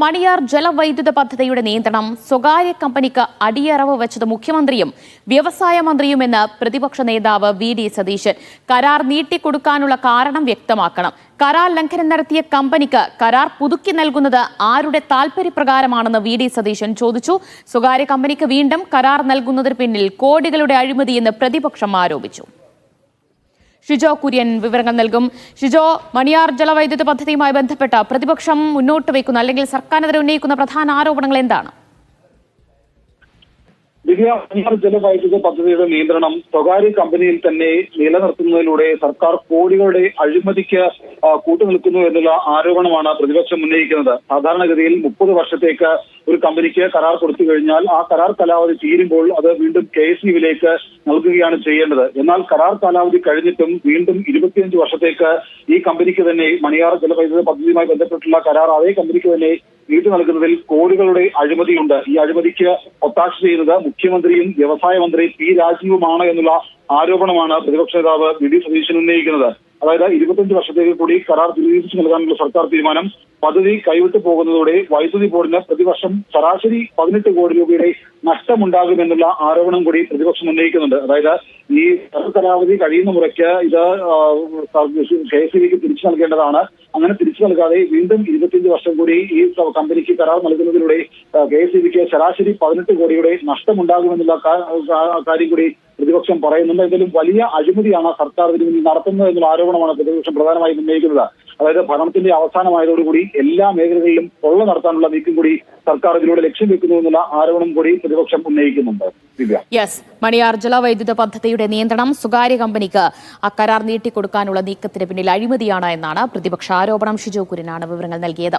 മണിയാർ ജലവൈദ്യുത പദ്ധതിയുടെ നിയന്ത്രണം സ്വകാര്യ കമ്പനിക്ക് അടിയറവ് വെച്ചത് മുഖ്യമന്ത്രിയും വ്യവസായ മന്ത്രിയുമെന്ന് പ്രതിപക്ഷ നേതാവ് വി ഡി സതീശൻ. കരാർ നീട്ടിക്കൊടുക്കാനുള്ള കാരണം വ്യക്തമാക്കണം. കരാർ ലംഘനം നടത്തിയ കമ്പനിക്ക് കരാർ പുതുക്കി നൽകുന്നത് ആരുടെ താൽപര്യപ്രകാരമാണെന്ന് വി ഡി സതീശൻ ചോദിച്ചു. സ്വകാര്യ കമ്പനിക്ക് വീണ്ടും കരാർ നൽകുന്നതിന് പിന്നിൽ കോടികളുടെ അഴിമതിയെന്ന് പ്രതിപക്ഷം ആരോപിച്ചു. ഷിജോ കുര്യൻ വിവരങ്ങൾ നൽകും. ഷിജോ മണിയാർ ജലവൈദ്യുത പദ്ധതിയുമായി ബന്ധപ്പെട്ട പ്രതിപക്ഷം മുന്നോട്ട് വയ്ക്കുന്ന. അല്ലെങ്കിൽ സർക്കാരിനെതിരെ ഉന്നയിക്കുന്ന പ്രധാന ആരോപണങ്ങൾ എന്താണ്? ദിവ്യ മണിയാർ ജലവൈദ്യുത പദ്ധതിയുടെ നിയന്ത്രണം സ്വകാര്യ കമ്പനിയിൽ തന്നെ നിലനിർത്തുന്നതിലൂടെ സർക്കാർ കോടികളുടെ അഴിമതിക്ക് കൂട്ടുനിൽക്കുന്നു എന്നുള്ള ആരോപണമാണ് പ്രതിപക്ഷം ഉന്നയിക്കുന്നത്. സാധാരണഗതിയിൽ മുപ്പത് വർഷത്തേക്ക് ഒരു കമ്പനിക്ക് കരാർ കൊടുത്തു കഴിഞ്ഞാൽ ആ കരാർ കാലാവധി തീരുമ്പോൾ അത് വീണ്ടും കെ എസ് യുവിലേക്ക് നൽകുകയാണ് ചെയ്യേണ്ടത്. എന്നാൽ കരാർ കാലാവധി കഴിഞ്ഞിട്ടും വീണ്ടും ഇരുപത്തിയഞ്ച് വർഷത്തേക്ക് ഈ കമ്പനിക്ക് തന്നെ മണിയാർ ജലവൈദ്യുത പദ്ധതിയുമായി ബന്ധപ്പെട്ടുള്ള കരാർ അതേ കമ്പനിക്ക് തന്നെ നീട്ടി നൽകുന്നതിൽ കോടികളുടെ അഴിമതിയുണ്ട്. ഈ അഴിമതിക്ക് ഒത്താശ ചെയ്യുന്നത് മുഖ്യമന്ത്രിയും വ്യവസായ മന്ത്രി പി രാജീവുമാണ് എന്നുള്ള ആരോപണമാണ് പ്രതിപക്ഷ നേതാവ് വി ഡി സതീശൻ ഉന്നയിക്കുന്നത്. അതായത് ഇരുപത്തഞ്ച് വർഷത്തേക്ക് കൂടി കരാർ ദുരുപയോഗിച്ച് നൽകാനുള്ള സർക്കാർ തീരുമാനം പദ്ധതി കൈവിട്ടു പോകുന്നതോടെ വൈദ്യുതി ബോർഡിന് പ്രതിവർഷം ശരാശരി പതിനെട്ട് കോടി രൂപയുടെ നഷ്ടമുണ്ടാകുമെന്നുള്ള ആരോപണം കൂടി പ്രതിപക്ഷം ഉന്നയിക്കുന്നുണ്ട്. അതായത് ഈ കരാവധി കഴിയുന്ന മുറയ്ക്ക് ഇത് കെ എസ് തിരിച്ചു നൽകേണ്ടതാണ്. അങ്ങനെ തിരിച്ചു നൽകാതെ വീണ്ടും ഇരുപത്തിയഞ്ച് വർഷം കൂടി ഈ കമ്പനിക്ക് കരാർ നൽകുന്നതിലൂടെ കെ എസ് സിക്ക് ശരാശരി പതിനെട്ട് കോടിയുടെ നഷ്ടമുണ്ടാകുമെന്നുള്ള കാര്യം കൂടി പ്രതിപക്ഷം പറയുന്നുണ്ട്. എന്തെങ്കിലും വലിയ അഴിമതിയാണ് സർക്കാർ ഇതിന് മുന്നിൽ നടത്തുന്നത് എന്നുള്ള ആരോപണമാണ് പ്രതിപക്ഷം പ്രധാനമായും ഉന്നയിക്കുന്നത്. അതായത് ഭരണത്തിന്റെ അവസാനമായതോടുകൂടി എല്ലാ മേഖലകളിലും കൊള്ള നടത്താനുള്ള നീക്കം കൂടി സർക്കാർ ഇതിലൂടെ ലക്ഷ്യം വെക്കുന്നു എന്നുള്ള ആരോപണം കൂടി പ്രതിപക്ഷം ഉന്നയിക്കുന്നുണ്ട്. യെസ് മണിയാർ ജലവൈദ്യുത പദ്ധതിയുടെ നിയന്ത്രണം സ്വകാര്യ കമ്പനിക്ക് അക്കരാർ കരാർ നീട്ടിക്കൊടുക്കാനുള്ള നീക്കത്തിന് പിന്നിൽ അഴിമതിയാണ് എന്നാണ് പ്രതിപക്ഷ ആരോപണം. ഷിജോ കുര്യനാണ് വിവരങ്ങൾ നൽകിയത്.